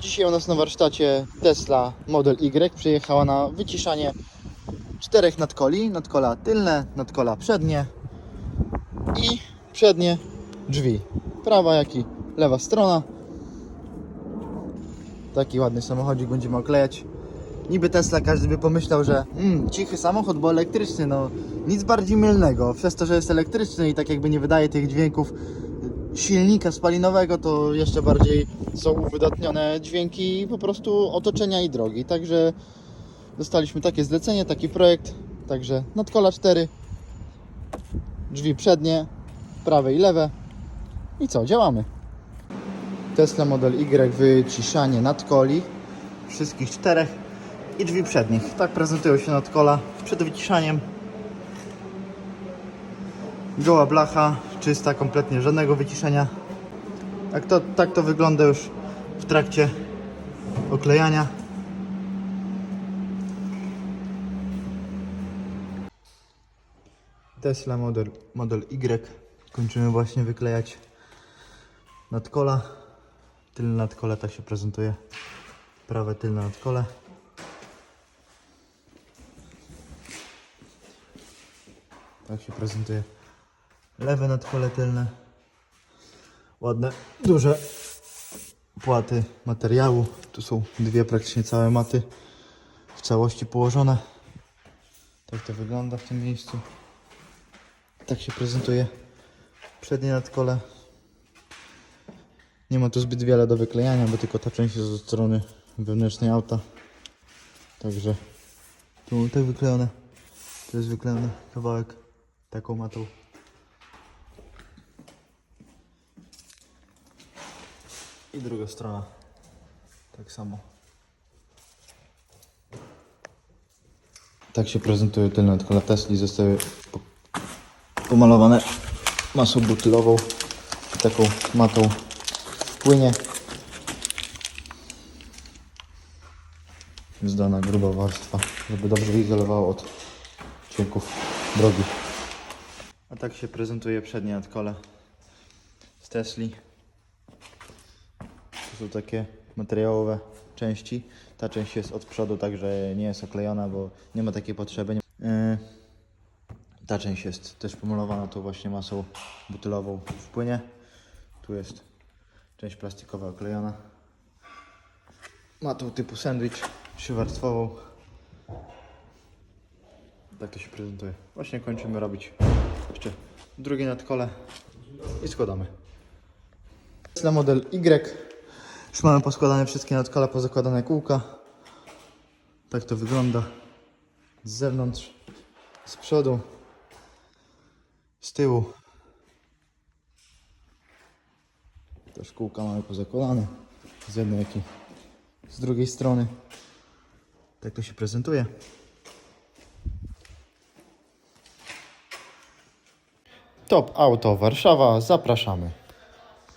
Dzisiaj u nas na warsztacie Tesla Model Y przyjechała na wyciszanie czterech nadkoli. Nadkola tylne, nadkola przednie i przednie drzwi. Prawa jak i lewa strona. Taki ładny samochodzik będziemy oklejać. Niby Tesla każdy by pomyślał, że mm, cichy samochód, bo elektryczny, no nic bardziej mylnego. Przez to, że jest elektryczny i tak jakby nie wydaje tych dźwięków silnika spalinowego, to jeszcze bardziej są uwydatnione dźwięki po prostu otoczenia i drogi. Także dostaliśmy takie zlecenie, taki projekt. Także nadkola 4, drzwi przednie, prawe i lewe. I co, działamy. Tesla Model Y wyciszanie nadkoli wszystkich czterech i drzwi przednich. Tak prezentują się nadkola przed wyciszaniem. Goła blacha, czysta, kompletnie żadnego wyciszenia. Tak to, tak to wygląda już w trakcie oklejania. Tesla Model, Model Y. Kończymy właśnie wyklejać nadkola. Tylne nadkole tak się prezentuje. Prawe tylne nadkole. Tak się prezentuje lewe nadkole tylne. Ładne, duże płaty materiału. Tu są dwie praktycznie całe maty w całości położone. Tak to wygląda w tym miejscu. Tak się prezentuje przednie nadkole. Nie ma tu zbyt wiele do wyklejania, bo tylko ta część jest od strony wewnętrznej auta. Także tu tak wyklejone. To jest wyklejony kawałek taką matą. I druga strona. Tak samo. Tak się prezentują tylne nadkola Tesli. Zostały po- pomalowane masą butylową. Taką matą płynie. Zdana gruba warstwa, żeby dobrze izolowało od dźwięków drogi. A tak się prezentuje przednie nadkole z Tesli. Są takie materiałowe części. Ta część jest od przodu, także nie jest oklejona, bo nie ma takiej potrzeby. Yy, Ta część jest też pomalowana tą właśnie masą butylową w płynie. Tu jest część plastikowa oklejona. Matą typu sandwich, trzywarstwową. Tak to się prezentuje. Właśnie kończymy robić jeszcze drugie nadkole i składamy. Tesla model Y. Już mamy poskładane wszystkie nadkola, pozakładane kółka. Tak to wygląda z zewnątrz, z przodu, z tyłu. Też kółka mamy pozakładane z jednej jak i z drugiej strony. Tak to się prezentuje. Top Auto Warszawa, zapraszamy.